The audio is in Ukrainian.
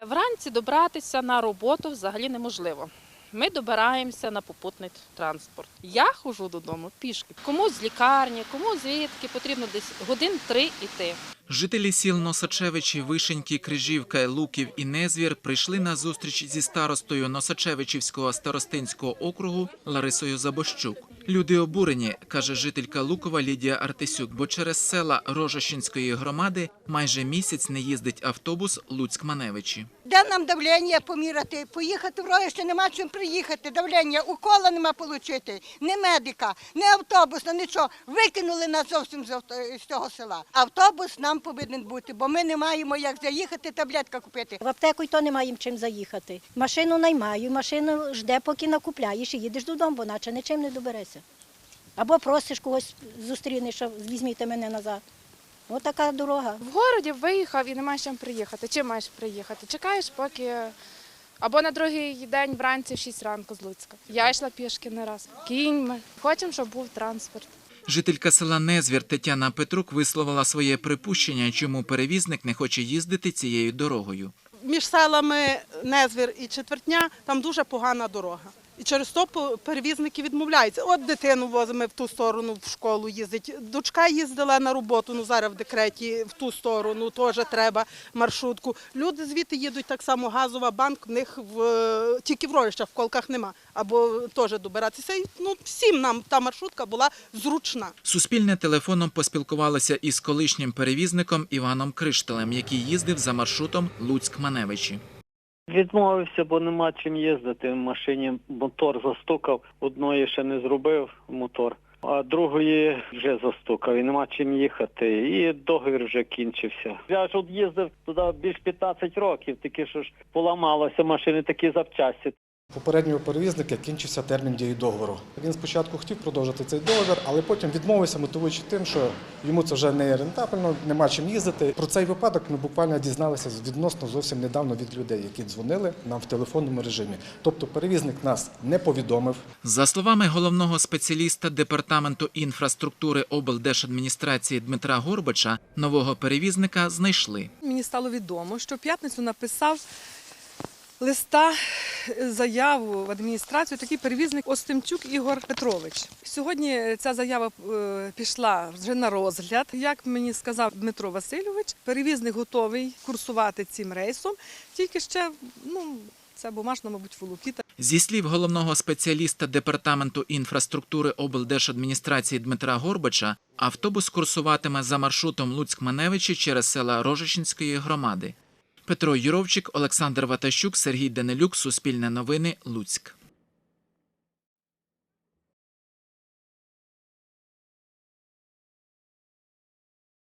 Вранці добратися на роботу взагалі неможливо. Ми добираємося на попутний транспорт. Я ходжу додому пішки. Кому з лікарні, кому звідки потрібно десь годин три йти. Жителі сіл Носачевичі, Вишеньки, Крижівка, Луків і Незвір прийшли на зустріч зі старостою Носачевичівського старостинського округу Ларисою Забощук. Люди обурені, каже жителька Лукова Лідія Артисюк, бо через села Рожащинської громади майже місяць не їздить автобус Луцьк-Маневичі. Де нам давлення поміряти? Поїхати в Роїще нема чим приїхати. Давлення, укола нема отримати, ні медика, ні автобуса, нічого. Викинули нас зовсім з цього села. Автобус нам повинен бути, бо ми не маємо як заїхати, таблетка купити. В аптеку й то немає їм чим заїхати. Машину наймаю, машину жде, поки накупляєш і їдеш додому, бо наче нічим не доберешся. Або просиш когось зустрінеш, що візьміть мене назад. Ось така дорога. В городі виїхав і не маєш чим приїхати. Чим маєш приїхати? Чекаєш, поки або на другий день вранці в 6 ранку з Луцька. Я йшла пішки не раз. Кіньми. Хочемо, щоб був транспорт. Жителька села Незвір Тетяна Петрук висловила своє припущення, чому перевізник не хоче їздити цією дорогою. між селами Незвір і Четвертня там дуже погана дорога. І через то перевізники відмовляються. От дитину возимо в ту сторону в школу їздить. Дочка їздила на роботу, ну зараз в декреті в ту сторону теж треба маршрутку. Люди звідти їдуть так само газова банк, в них в тільки в Рожищах, в колках нема. Або теж добиратися. Ну всім нам та маршрутка була зручна. Суспільне телефоном поспілкувалося із колишнім перевізником Іваном Кришталем, який їздив за маршрутом Луцьк-Маневичі. Відмовився, бо нема чим їздити. В машині мотор застукав, одної ще не зробив мотор, а другої вже застукав і нема чим їхати. І договір вже кінчився. Я ж от їздив туди більш 15 років, тільки що ж поламалося машини, такі запчасті. Попереднього перевізника кінчився термін дії договору. Він спочатку хотів продовжити цей договір, але потім відмовився, мотивуючи тим, що йому це вже не рентабельно, нема чим їздити. Про цей випадок ми буквально дізналися відносно зовсім недавно від людей, які дзвонили нам в телефонному режимі. Тобто перевізник нас не повідомив, За словами головного спеціаліста департаменту інфраструктури облдержадміністрації Дмитра Горбача, нового перевізника знайшли. Мені стало відомо, що в п'ятницю написав листа е, заяву в адміністрацію такий перевізник Остимчук Ігор Петрович. Сьогодні ця заява е, пішла вже на розгляд. Як мені сказав Дмитро Васильович, перевізник готовий курсувати цим рейсом, тільки ще ну це бумажна, мабуть, волокіта. Зі слів головного спеціаліста департаменту інфраструктури облдержадміністрації Дмитра Горбача, автобус курсуватиме за маршрутом Луцьк-Маневичі через села Рожичинської громади. Петро Юровчик, Олександр Ватащук, Сергій Данилюк, Суспільне новини, Луцьк.